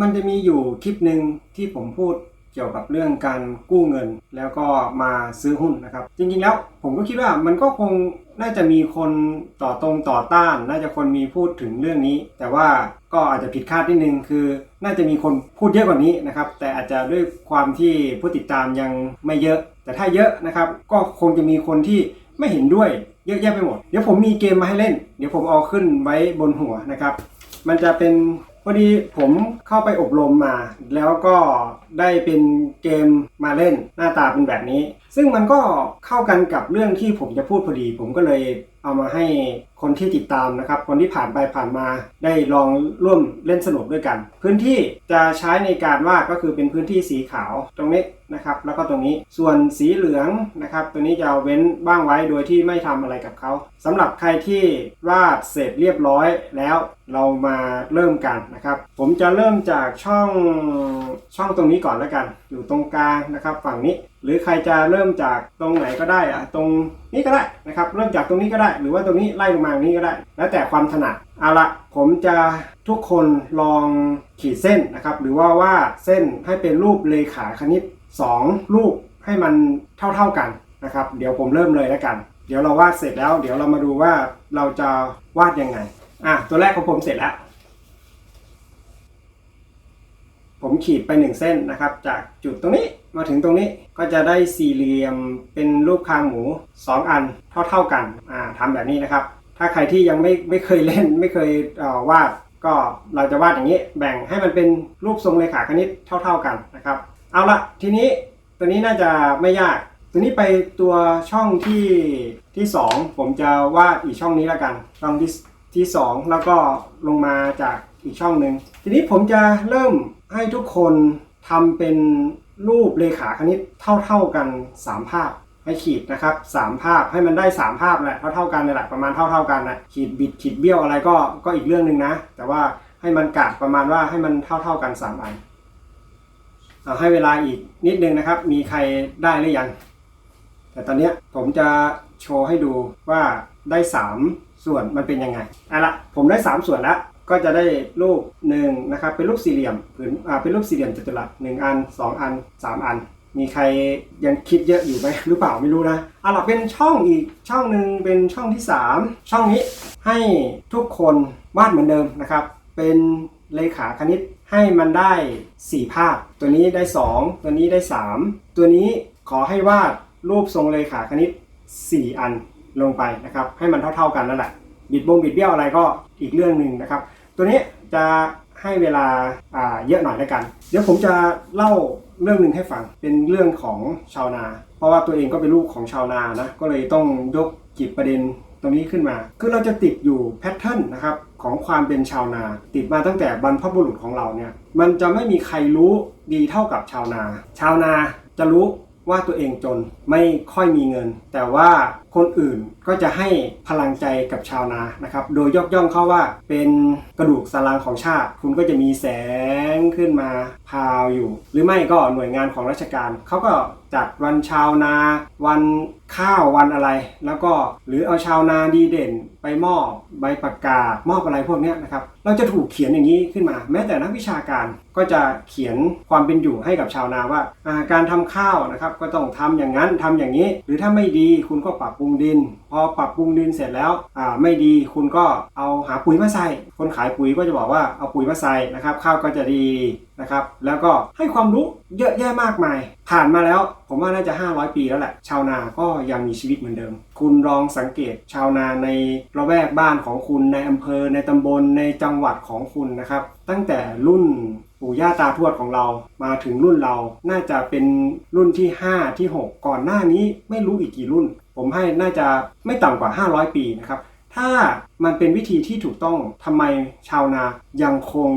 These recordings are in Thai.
มันจะมีอยู่คลิปหนึ่งที่ผมพูดเกี่ยวกับเรื่องการกู้เงิน แล้วก็มาซื้อหุ้นนะครับ จริงๆแล้วผมก็คิดว่ามันก็คงน่าจะมีคนต่อตรงต่อต้าน น่าจะคนมีพูดถึงเรื่องนี้ แต่ว่าก็อาจจะผิดคาดนิดนึงคือ น่าจะมีคนพูดเยอะกว่านี้นะครับ แต่อาจจะด้วยความที่ผู้ติดตามยังไม่เยอะ แต่ถ้าเยอะนะครับ ก็คงจะมีคนที่ไม่เห็นด้วยเยอะแยะไปหมด เดี๋ยวผมมีเกมมาให้เล่น เดี๋ยวผมเอาขึ้นไว้บนหัวนะครับ มันจะเป็น พอดีผมเข้าไปอบรมมา แล้วก็ได้เป็นเกมมาเล่นหน้าตาเป็นแบบนี้ ซึ่งมันก็เข้ากันกับเรื่องที่ผมจะพูดพอดี ผมก็เลย เอามาให้คนที่ติดตามนะครับ คนที่ผ่านไปผ่านมาได้ลองร่วมเล่นสนุกด้วยกัน พื้นที่จะใช้ในการวาดก็คือเป็นพื้นที่สีขาวตรงนี้นะครับ แล้วก็ตรงนี้ส่วนสีเหลืองนะครับ ตัวนี้จะเว้นบ้างไว้โดยที่ไม่ทำอะไรกับเขาสำหรับใครที่วาดเสร็จเรียบร้อยแล้วเรามาเริ่มกันนะครับ ผมจะเริ่มจากช่องช่องตรงนี้ก่อนแล้วกัน อยู่ตรงกลางนะครับ ฝั่งนี้ หรือใครจะเริ่มจากตรงไหนก็ได้อะตรงนี้ก็ได้นะครับ เริ่มจากตรงนี้ก็ได้ หรือว่าตรงนี้ไล่ลงมาตรงนี้ก็ได้ แล้วแต่ความถนัดเอาละผมจะทุกคนลองขีดเส้นนะครับ หรือว่าวาดเส้นให้เป็นรูปเลขาคณิต 2 รูปให้มันเท่าๆกันนะครับ เดี๋ยวผมเริ่มเลยแล้วกัน เดี๋ยวเราวาดเสร็จแล้ว เดี๋ยวเรามาดูว่าเราจะวาดยังไงอะตัวแรกของผมเสร็จแล้ว ผมขีดไปหนึ่งเส้นนะครับ จากจุดตรงนี้มาถึงตรงนี้ก็จะได้สี่เหลี่ยมเป็นรูปคางหมู 2 อันเท่า ๆกันอ่าทำแบบนี้นะครับ ถ้าใครที่ยังไม่ไม่เคยเล่นไม่เคยเวาดก็เราจะวาดอย่างนี้ แบ่งให้มันเป็นรูปทรงเลขาคณิตเท่า ๆกันนะครับ เอาละทีนี้ตัวนี้น่าจะไม่ยากตัวนี้ไปตัวช่องที่ที่สองผมจะวาดอีกช่องนี้แล้วกันช่องที่ ที่สองแล้วก็ลงมาจากอีกช่องหนึ่งทีนี้ผมจะเริ่มให้ทุกคนทำเป็นรูปเลขาคณิตเท่าๆกัน 3 ภาพให้ขีดนะครับสามภาพให้มันได้ 3 ภาพแหละเท่าๆกันในหละประมาณเท่าๆกันนะขีดบิดขีดเบี้ยวอะไรก็ก็อีกเรื่องหนึ่งนะ แต่ว่าให้มันกะประมาณว่าให้มันเท่าๆกัน 3 อันเอาให้เวลาอีกนิดนึงนะครับ มีใครได้หรือยัง แต่ตอนเนี้ยผมจะโชว์ให้ดูว่าได้ 3 ส่วนมันเป็นยังไงเอาละผมได้ 3 ส่วนแล้วก็จะได้รูปหนึ่งนะครับเป็นรูปสี่เหลี่ยมผืนอ่าเป็นรูปสี่เหลี่ยมจัตุรัสหนึ่งอันสองอันสามอัน มีใครยังคิดเยอะอยู่ไหมหรือเปล่าไม่รู้นะเอาล่ะเป็นช่องอีกช่องหนึ่งเป็นช่องที่ 3 ช่องนี้ให้ทุกคนวาดเหมือนเดิมนะครับเป็นเลขาคณิตให้มันได้ 4 ภาพ ตัวนี้ได้ 2 ตัวนี้ได้ 3 ตัวนี้ขอให้วาดรูปทรงเลขาคณิต 4 อัน ลงไปนะครับให้มันเท่าๆกันนั่นแหละบิดบงบิดเบี้ยวอะไรก็อีกเรื่องหนึ่งนะครับ ตัวนี้จะให้เวลาเยอะหน่อยแล้วกัน เดี๋ยวผมจะเล่าเรื่องหนึ่งให้ฟังเป็นเรื่องของชาวนา เพราะว่าตัวเองก็เป็นลูกของชาวนานะก็เลยต้องยกจิบประเด็นตรงนี้ขึ้นมา คือเราจะติดอยู่แพทเทิร์นนะครับของความเป็นชาวนา ติดมาตั้งแต่บรรพบุรุษของเราเนี่ยมันจะไม่มีใครรู้ดีเท่ากับชาวนา ชาวนาจะรู้ว่าตัวเองจนไม่ค่อยมีเงิน แต่ว่า คนอื่นก็จะให้พลังใจกับชาวนานะครับ โดยยกย่องเขาว่าเป็นกระดูกสันหลังของชาติ คุณก็จะมีแสงขึ้นมาพาวอยู่ หรือไม่ก็หน่วยงานของราชการเขาก็จัดวันชาวนา วันข้าววันอะไร แล้วก็หรือเอาชาวนาดีเด่น ไปมอบใบประกาศมอบอะไรพวกนี้นะครับ เราจะถูกเขียนอย่างนี้ขึ้นมา แม้แต่นักวิชาการก็จะเขียนความเป็นอยู่ให้กับชาวนาว่าาการทำข้าวนะครับ ก็ต้องทำอย่างนั้นทำอย่างนี้ หรือถ้าไม่ดีคุณก็ปรับปรุรุงดิน พอปรับปรุงดินเสร็จแล้วอ่าไม่ดีคุณก็เอาหาปุ๋ยมาใส่ คนขายปุ๋ยก็จะบอกว่าเอาปุ๋ยมาใส่นะครับข้าวก็จะดีนะครับ แล้วก็ให้ความรู้เยอะแยะมากมาย ผ่านมาแล้วผมว่าน่าจะ 500 ปีแล้วแหละ ชาวนาก็ยังมีชีวิตเหมือนเดิม คุณลองสังเกตชาวนาในระแวกบ้านของคุณในอำเภอในตำบลในจังหวัดของคุณนะครับ ตั้งแต่รุ่นปู่ย่าตาทวดของเรามาถึงรุ่นเราน่าจะเป็นรุ่นที่ 5 ที่ 6 ก่อนหน้านี้ไม่รู้อีกกี่รุ่น ผมให้น่าจะไม่ต่ำกว่า 500 ปีนะครับ ถ้ามันเป็นวิธีที่ถูกต้องทำไมชาวนายังคง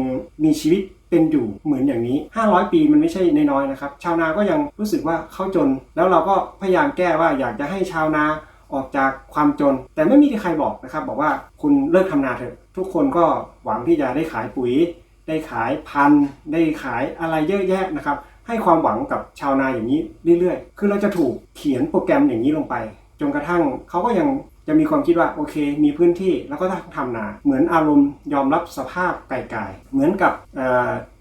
มีชีวิตเป็นอยู่เหมือนอย่างนี้ 500 ปีมันไม่ใช่น้อยๆนะครับ ชาวนาก็ยังรู้สึกว่าเขาจน แล้วเราก็พยายามแก้ว่าอยากจะให้ชาวนาออกจากความจน แต่ไม่มีใครบอกนะครับ บอกว่าคุณเลิกทำนาเถอะ ทุกคนก็หวังที่จะได้ขายปุ๋ย ได้ขายพันธุ์ ได้ขายอะไรเยอะแยะนะครับ ให้ความหวังกับชาวนาอย่างนี้เรื่อยๆ คือเราจะถูกเขียนโปรแกรมอย่างนี้ลงไป จนกระทั่งเขาก็ยังจะมีความคิดว่าโอเค มีพื้นที่แล้วก็ต้องทำนา เหมือนอารมณ์ยอมรับสภาพไกลๆเหมือนกับ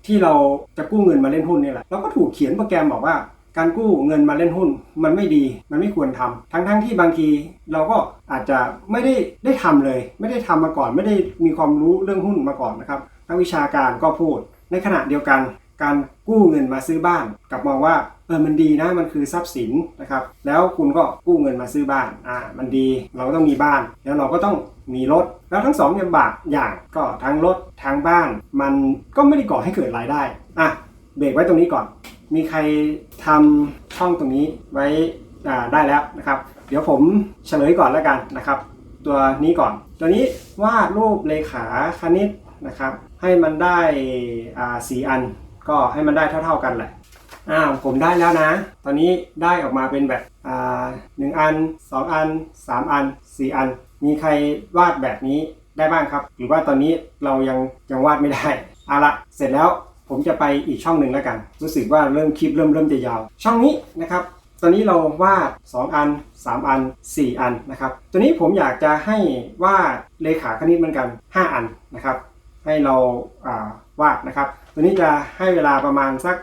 ที่เราจะกู้เงินมาเล่นหุ้นนี่แหละเราก็ถูกเขียนโปรแกรมบอกว่าการกู้เงินมาเล่นหุ้นมันไม่ดี มันไม่ควรทำทั้งๆทที่บางทีเราก็อาจจะไม่ได้ได้ทำเลย ไม่ได้ทำมาก่อน ไม่ได้มีความรู้เรื่องหุ้นมาก่อนนะครับนักวิชาการก็พูด ในขณะเดียวกัน การกู้เงินมาซื้อบ้านกลับมองว่าเออมันดีนะมันคือทรัพย์สินนะครับแล้วคุณก็กู้เงินมาซื้อบ้านอ่ามันดีเราก็ต้องมีบ้าน แล้วเราก็ต้องมีรถ แล้วทั้งสองอย่างบากอย่างก็ทั้งรถทั้งบ้าน มันก็ไม่ได้ก่อให้เกิดรายได้อะเบรกไว้ตรงนี้ก่อน มีใครทำช่องตรงนี้ไว้อ่าได้แล้วนะครับ เดี๋ยวผมเฉลยก่อนแล้วกันนะครับ ตัวนี้ก่อน ตัวนี้วาดรูปเลขาคณิตนะครับ ให้มันได้อ่าสีอัน ก็ให้มันได้เท่า ๆกันแหละอ้าวผมได้แล้วนะ ตอนนี้ได้ออกมาเป็นแบบอ่าหนึ่งอันสองอันสามอันสี่อัน มีใครวาดแบบนี้ได้บ้างครับ หรือว่าตอนนี้เรายังยังวาดไม่ได้เอาละเสร็จแล้วผมจะไปอีกช่องหนึ่งแล้วกัน รู้สึกว่าเริ่มคลิปเริ่มเริ่มจะยาว ช่องนี้นะครับ ตอนนี้เราวาด 2 อัน 3 อัน 4 อันนะครับ ตัวนี้ผมอยากจะให้วาดเลขาคณิตเหมือนกัน 5 อันนะครับ ให้เราอ่า วาดนะครับตัวนี้จะให้เวลาประมาณสัก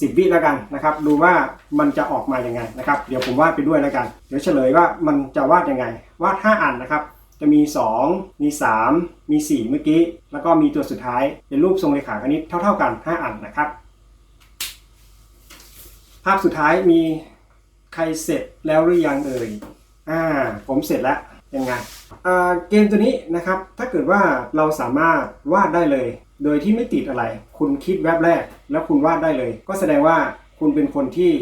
สิบวิแล้วกันนะครับ ดูว่ามันจะออกมาอยังไงนะครับ เดี๋ยวผมวาดไปด้วยแล้วกัน เดี๋ยวเฉลยว่ามันจะวาดยังไง วาด 5 อันนะครับ จะมี 2 มี 3 มี 4 เมื่อกี้ แล้วก็มีตัวสุดท้ายเป็นรูปทรงเลขาคณิตเท่า ๆกัน 5 อันนะครับ ภาพสุดท้ายมีใครเสร็จแล้วหรือยังเอ่ยอ่าผมเสร็จแล้วยังไงเกมตัวนี้นะครับ ถ้าเกิดว่าเราสามารถวาดได้เลย โดยที่ไม่ติดอะไร คุณคิดแวบแรก แล้วคุณวาดได้เลย ก็แสดงว่าคุณเป็นคนที่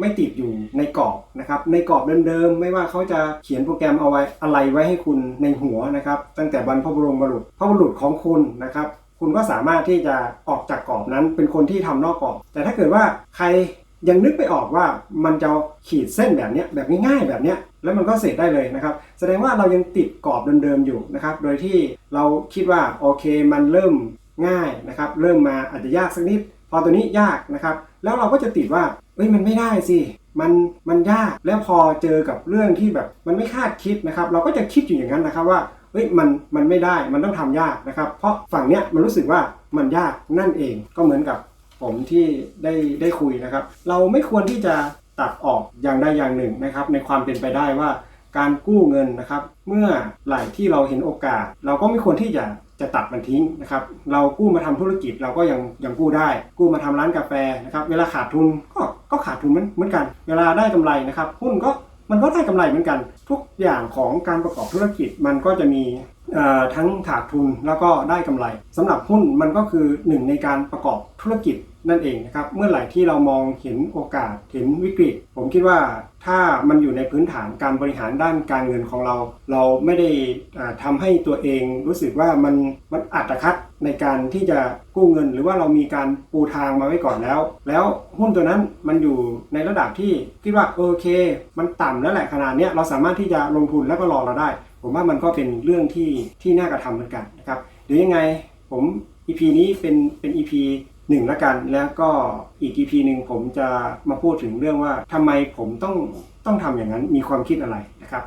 ไม่ติดอยู่ในกรอบนะครับ ในกรอบเดิมๆ ไม่ว่าเขาจะเขียนโปรแกรมเอาไว้อะไรไว้ให้คุณในหัวนะครับ ตั้งแต่บรรพบุรุษบุรุษพระบุรุษของคุณนะครับ คุณก็สามารถที่จะออกจากกรอบนั้น เป็นคนที่ทำนอกกรอบ แต่ถ้าเกิดว่าใครยังนึกไม่ออกว่ามันจะขีดเส้นแบบนี้แบบง่ายๆแบบนี้แล้วมันก็เสร็จได้เลยนะครับ แสดงว่าเรายังติดกรอบเดิมๆอยู่นะครับ โดยที่เราคิดว่าโอเคมันเริ่ม ง่ายนะครับ เริ่มมาอาจจะยากสักนิด พอตัวนี้ยากนะครับ แล้วเราก็จะติดว่าเอ้ยมันไม่ได้สิมันมันยากแล้วพอเจอกับเรื่องที่แบบมันไม่คาดคิดนะครับ เราก็จะคิดอยู่อย่างนั้นนะครับว่าเฮ้ยมันมันไม่ได้มันต้องทำยากนะครับ เพราะฝั่งเนี้ยมันรู้สึกว่ามันยากนั่นเองก็เหมือนกับผมที่ได้ได้คุยนะครับ เราไม่ควรที่จะตัดออกอย่างใดอย่างหนึ่งนะครับ ในความเป็นไปได้ว่าการกู้เงินนะครับ เมื่อไหร่ที่เราเห็นโอกาส เราก็ไม่ควรที่จะ จะตัดมันทิ้งนะครับ เรากู้มาทำธุรกิจเราก็ยังยังกู้ได้ กู้มาทำร้านกาแฟนะครับ เวลาขาดทุนก็ก็ขาดทุนเหมือนเหมือนกัน เวลาได้กำไรนะครับหุ้นก็มันก็ได้กำไรเหมือนกัน ทุกอย่างของการประกอบธุรกิจมันก็จะมีทั้งขาดทุนแล้วก็ได้กำไรสำหรับหุ้นมันก็คือหนึ่งในการประกอบธุรกิจ นั่นเองนะครับ เมื่อไหร่ที่เรามองเห็นโอกาสเห็นวิกฤต ผมคิดว่าถ้ามันอยู่ในพื้นฐานการบริหารด้านการเงินของเรา เราไม่ได้อ่าทำให้ตัวเองรู้สึกว่ามันมันอัตคัดในการที่จะกู้เงิน หรือว่าเรามีการปูทางมาไว้ก่อนแล้ว แล้วหุ้นตัวนั้นมันอยู่ในระดับที่คิดว่าโอเค มันต่ำแล้วแหละขนาดนี้เราสามารถที่จะลงทุนแล้วก็รอเราได้ ผมว่ามันก็เป็นเรื่องที่ที่น่ากระทำเหมือนกันนะครับเดี๋ยวยังไงผม EP นี้เป็นเป็น EP หนึ่งละกันแล้วก็อีก EP หนึ่งผมจะมาพูดถึงเรื่องว่าทำไมผมต้องต้องทำอย่างนั้นมีความคิดอะไรนะครับ